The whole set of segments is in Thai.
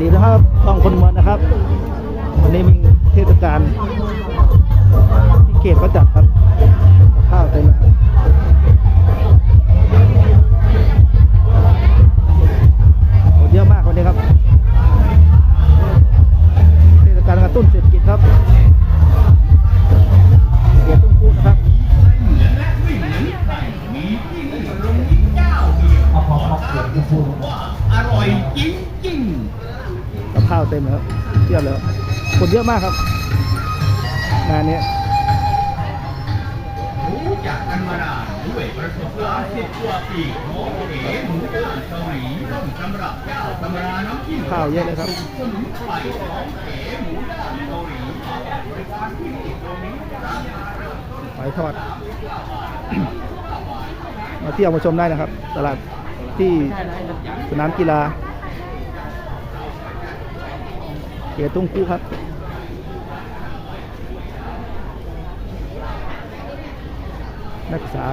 ดีนะครับต้องคนมานะครับ วันนี้มีเทศกาลที่เขตเขาจัดครับข้าวเต็ม ข้าวเยอะเลยครับไพรของเอ๋หมูย่างเกาหลีบริการที่นี่ตรงนี้ราคาเริ่มหอยทอด มาเที่ยวมาชมได้นะครับ ตลาดที่สนามกีฬาเกียตุ้งคู่ครับนักศึกษา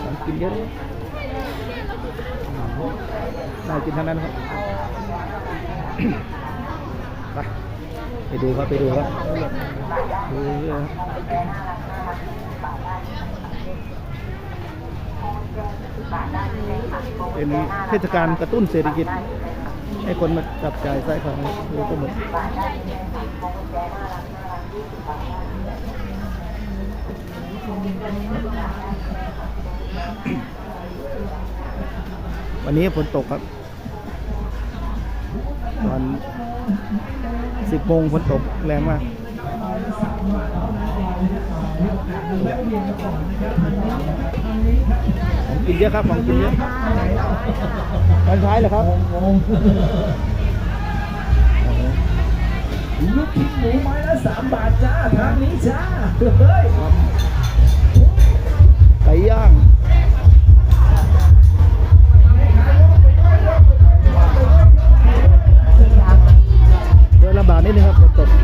ของ กินเยอะเลยน่ากินทั้งนั้นครับ ไปไปดูครับไปดูครับดูเยอะเป็นเทศกาลกระตุ้นเศรษฐกิจ ให้คนมาจับจ่ายใช้ของดูก็หมด วันนี้ฝนตกครับ ตอนสิบโมงฝนตกแรงมากของกินเยอะครับของกินเยอะการใช้เหรอครับลูกชิ้นหมูไม้ละสามบาทจ้าทางนี้จ้าเฮ้ยไก่ย่าง นลำบากนิดนึงครับฝนตก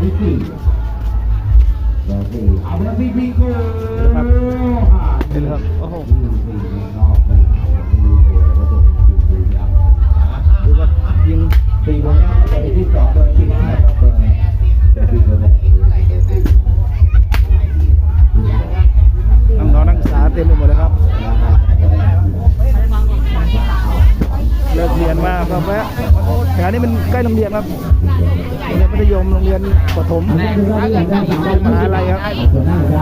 ไปครับหมายเลขสี่โอเคเอาละพี่พี่ก็ครับเห็นแล้วครับโอ้โหดูว่ายิงนนี้ไปที่สองเบอร์สิบนะครับเบอร์เป็นพี่คนแรกน้องนักศึกษาเต็มไปหมดเลยครับ เลิกเรียนมาก็แวะแถวนี้มันใกล้โรงเรียนครับ ถมมหาลัยครับม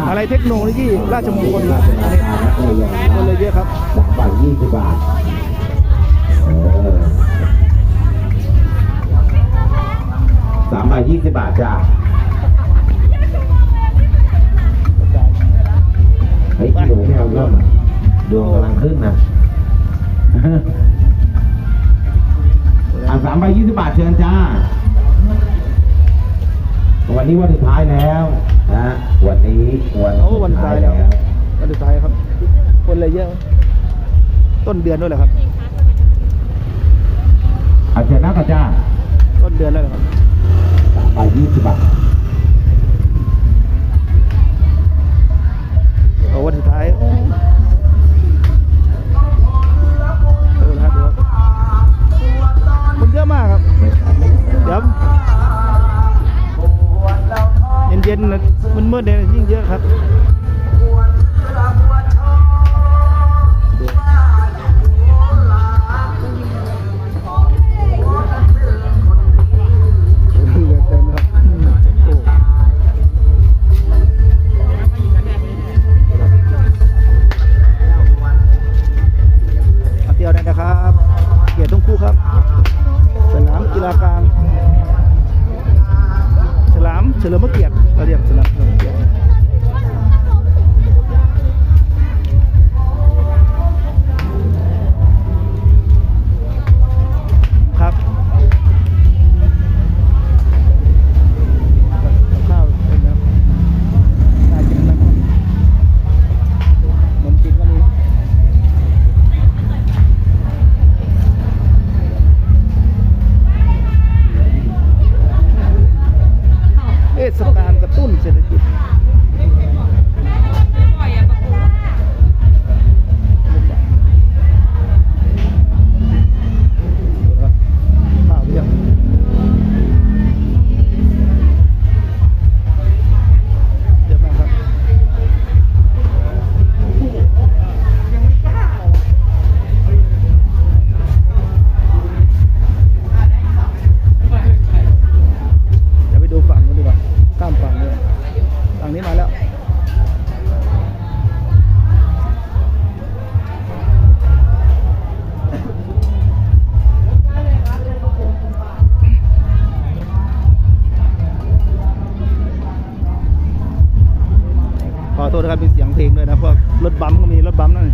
หาลัยเทคโนโลยีราชมงคลครับอันนี้คนเลยเยอะครับสามบาทยี่สิบบาทเออสามบาทยี่สิบบาทจ้าเฮ้ยหนูไม่เอาเยอะดวงกำลังขึ้นนะอะสามใบยี่สิบบาทเชิญจ้า นี้วันสุดท้ายแล้วนะวันนี้วันโอ้วันสุดท้ายแล้ว วันสุดท้ายครับ คนเลยเยอะ ต้นเดือนด้วยเหรอครับอาจารย์นักอาจารย์ต้นเดือนแล้วเหรอครับสามใบยี่สิบบาทโอ้วันสุดท้าย นๆนมันมืดๆเนี่ยยิ่งเยอะครับ โทษนะครับมีเสียงเพลงด้วยนะพวกรถบัมก็มีรถบัมนั่น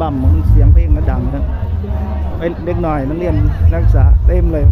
บัมมันเสียงเพลงมันดังครับเด็กหน่อยนักเรียนนักศึกษาเต็มเลย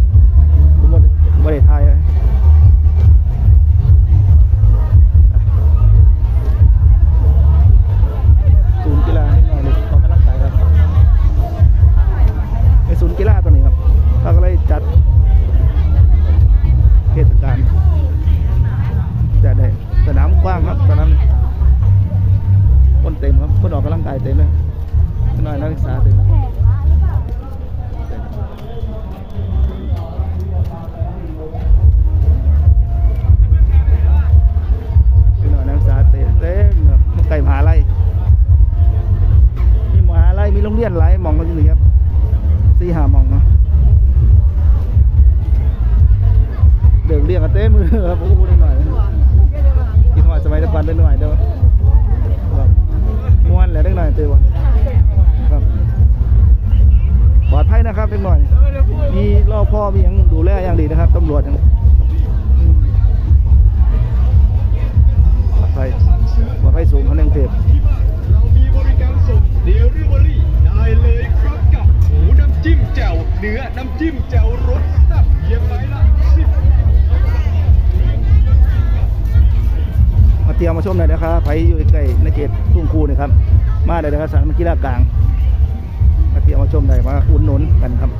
หาลัยมีโรงเรียนไหลมองกันอยู่นี่ครับสี่หามองเนาะเดินเรียกกันเต้มือครับผมดีหน่อยกินหอยสมัยตะปันได้หน่อยเด้อครับม้วนแหละได้หน่อยเต้วันครับปลอดภัยนะครับเล็กหน่อย มีรอพ่อมีอย่างดูแลอย่างดีนะครับตำรวจอย่างปลอดภัยปลอดภัยสูงเขาเร่งเทพเรามีบริการส่งเดลิเวอรี่ ได้เลยครับกับหมูน้ำจิ้มแจ่วเนื้อน้ำจิ้มแจ่วรสแซ่บเยี่ยมไปละสิมาเตรียมมาชมหน่อยนะครับไปอยู่ใกล้ในเขตทุ่งคูนะครับ มาเลยนะครับสารมกีฬากลาง มาเตรียมมาชมหน่อยมาอุ่นหนุนกันครับ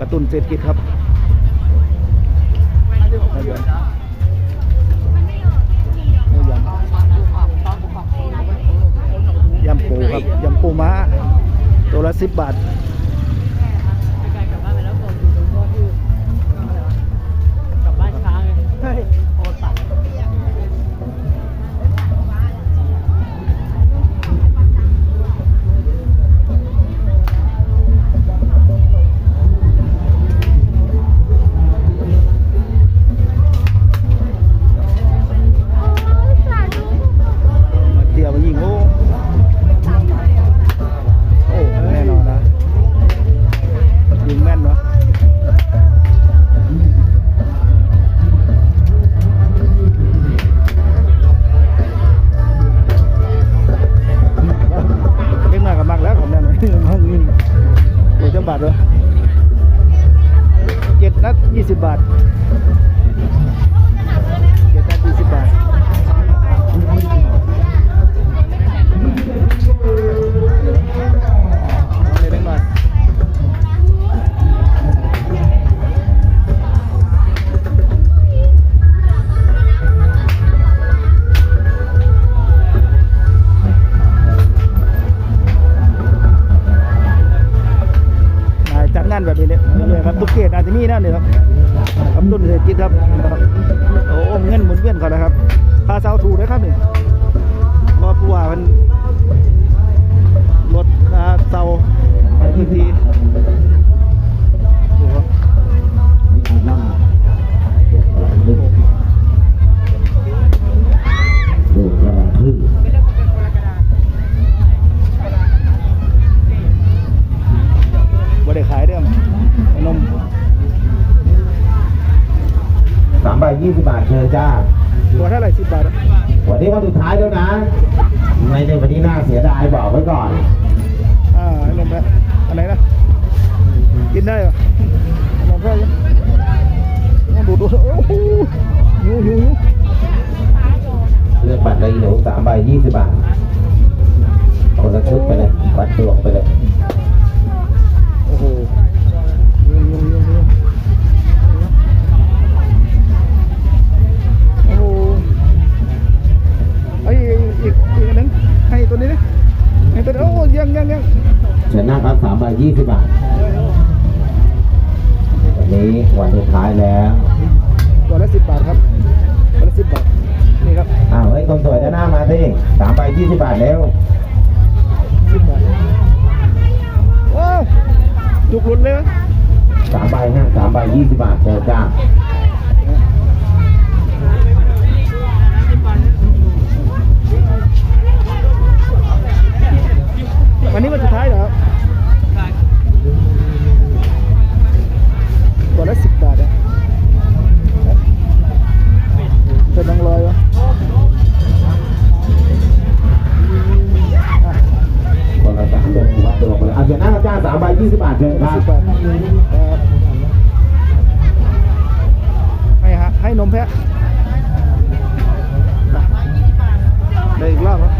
กระตุ้นเศรษฐกิจครับยำปูครับยำปูม้า ตัวละสิบบาท สิบาทจัดงานแบบนี้เลยครับตุกเกตอาจจะมีนั่นเลยครับ aqui da เลยจ้าตัวเท่าไหร่สิบบาทวันนี้วันสุดท้ายามใบยี่บาทเจอจ้าวันนี้มันสุดท้ายเหรอครับตัวละสิบบาทอะเป็นนังลอยวะคนละสามดวงวัดดวงมาล้วเอาเดี๋ยวหน้าจ้าสามใบยี่สิบบาทเดิญครับ ให้นมแพะได้อีกรอบครับ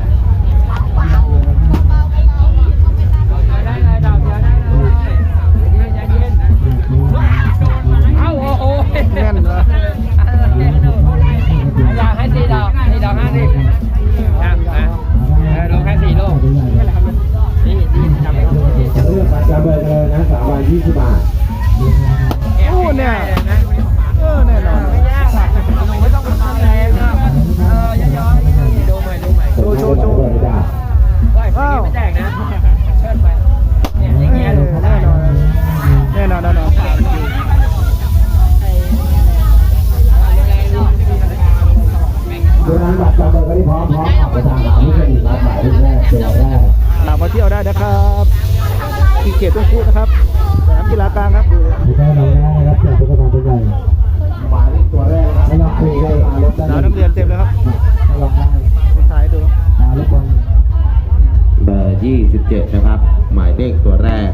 27 นะครับ หมายเลขตัวแรก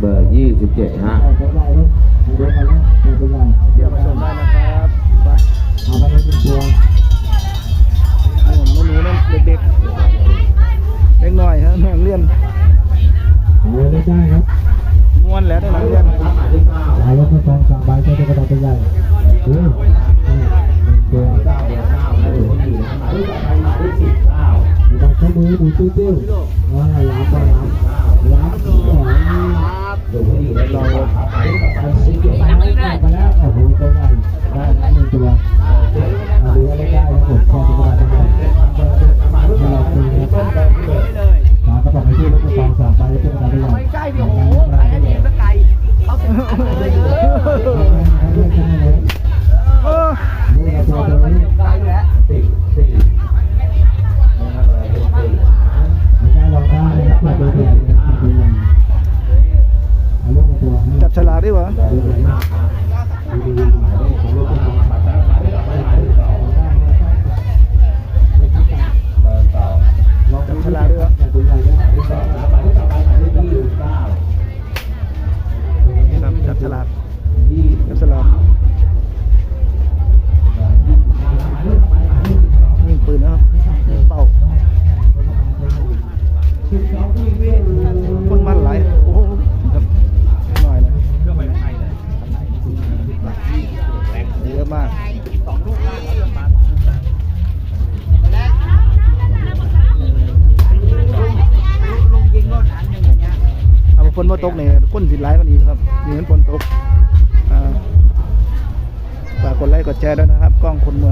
เบอร์ 27 ฮะเดี๋ยวมาชมได้นะครับไปเอาไปให้ตัวหนูหนูนั่นเด็กๆเล็กน่อยฮะนักเรียนเรีนได้ครับม้วนแล้วได้หลังเรียนหลายรถไม่ตรงสั่งใบจจะกระดาษใหญ่ เราใช้มือดูติ้วติ้วว่าล้างก็ล้างล้างสองอยู่ที่นี่แล้วเราครับหมายเลขต่อไปสิบเจ็ดล้างไปแล้วโอ้โหตัวใหญ่ได้แล้วหนึ่งตัวันจะดูดีมากครับ นสิร้ายก็ดีครับนี่มันฝนตกฝากกดไลค์กดแชร์ด้วยนะครับ กล้องคนเมือง